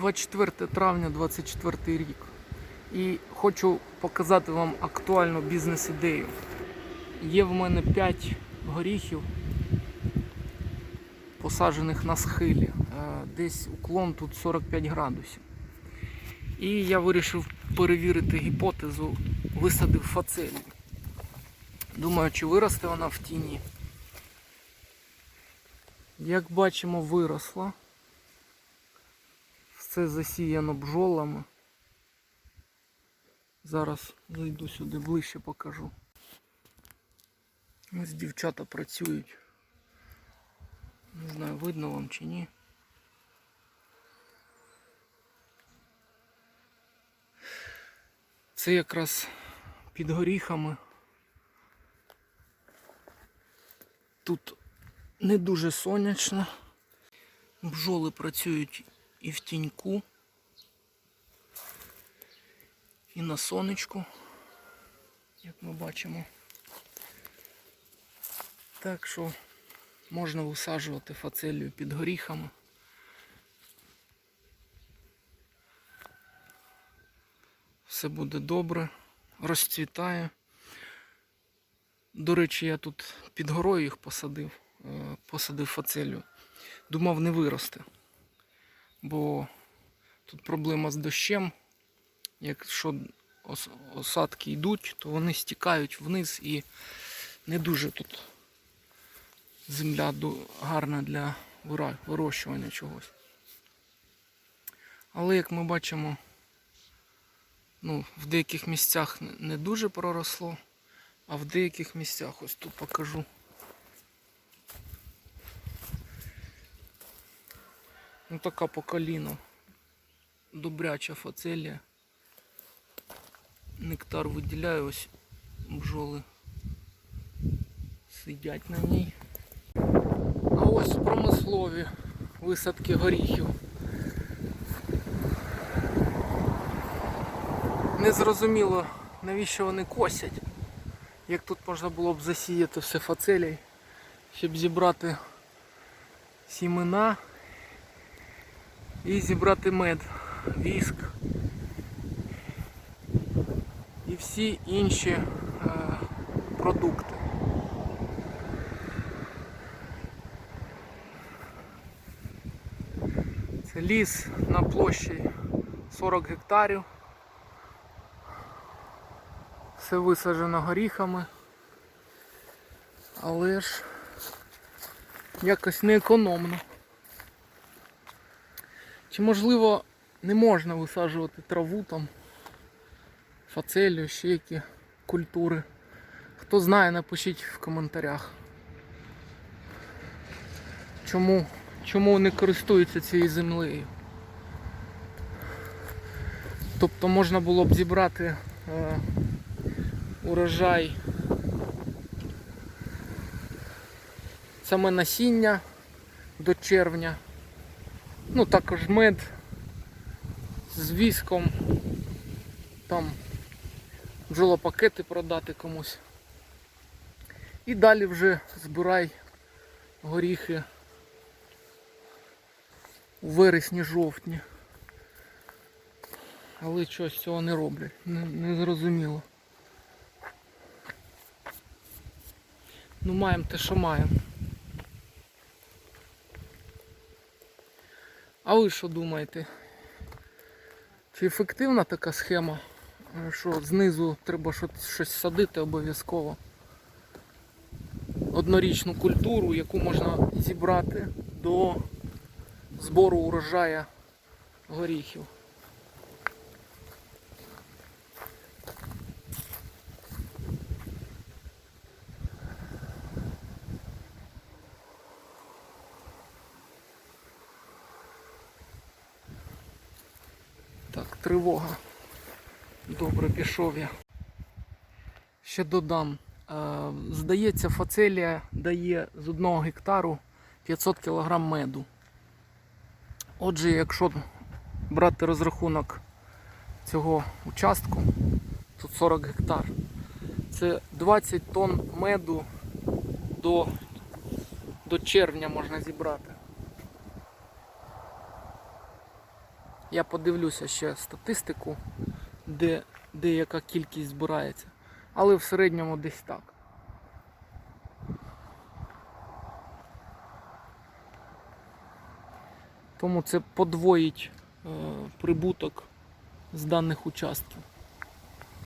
24 травня 24 рік. І хочу показати вам актуальну бізнес-ідею. Є в мене 5 горіхів, посаджених на схилі. Е, Десь уклон тут 45 градусів. І я вирішив перевірити гіпотезу, висадив фацелію. Думаю, чи виросте вона в тіні. Як бачимо, виросла. Все засіяно бджолами. Зараз зайду сюди ближче покажу. Ось дівчата працюють. Не знаю, видно вам чи ні. Це якраз під горіхами. Тут не дуже сонячно. Бджоли працюють і в тіньку, і на сонечку, як ми бачимо. Так що можна висаджувати фацелію під горіхами. Все буде добре, розцвітає. До речі, я тут під горою їх посадив, е, посадив фацелію. Думав, не виросте. Бо тут проблема з дощем. Якщо осадки йдуть, то вони стікають вниз і не дуже тут земля гарна для вирощування чогось. Але як ми бачимо, ну, в деяких місцях не- дуже проросло, а в деяких місцях ось тут покажу. Ну така по коліно. Добряча фацелія. Нектар виділяє, ось бджоли сидять на ній. А ось промислові висадки горіхів. Незрозуміло, навіщо вони косять. Як тут можна було б засіяти все фацелій, щоб зібрати сімена і зібрати мед, віск і всі інші е, продукти. Це ліс на площі 40 гектарів. Все висаджено горіхами, але ж якось не економно. Чи можливо не можна висаджувати траву там, фацелію, ще які культури? Хто знає, напишіть в коментарях. Чому, чому не користуються цією землею? Тобто можна було б зібрати е, урожай саме насіння до червня. Ну також мед з віском, там бджолопакети продати комусь. І далі вже збирай горіхи у вересні-жовтні. Але щось цього не роблять, не, не зрозуміло. Ну маємо те, що маємо. А ви що думаєте? Чи ефективна така схема, е, що знизу треба щось садити обов'язково? Однорічну культуру, яку можна зібрати до збору урожая горіхів. Так, тривога. Добре, пішов я. Ще додам. Е, Здається, фацелія дає з одного гектару 500 кг меду. Отже, якщо брати розрахунок цього участку, тут 40 гектар, це 20 тонн меду до, до червня можна зібрати. Я подивлюся ще статистику, де, де яка кількість збирається. Але в середньому десь так. Тому це подвоїть е, прибуток з даних участків.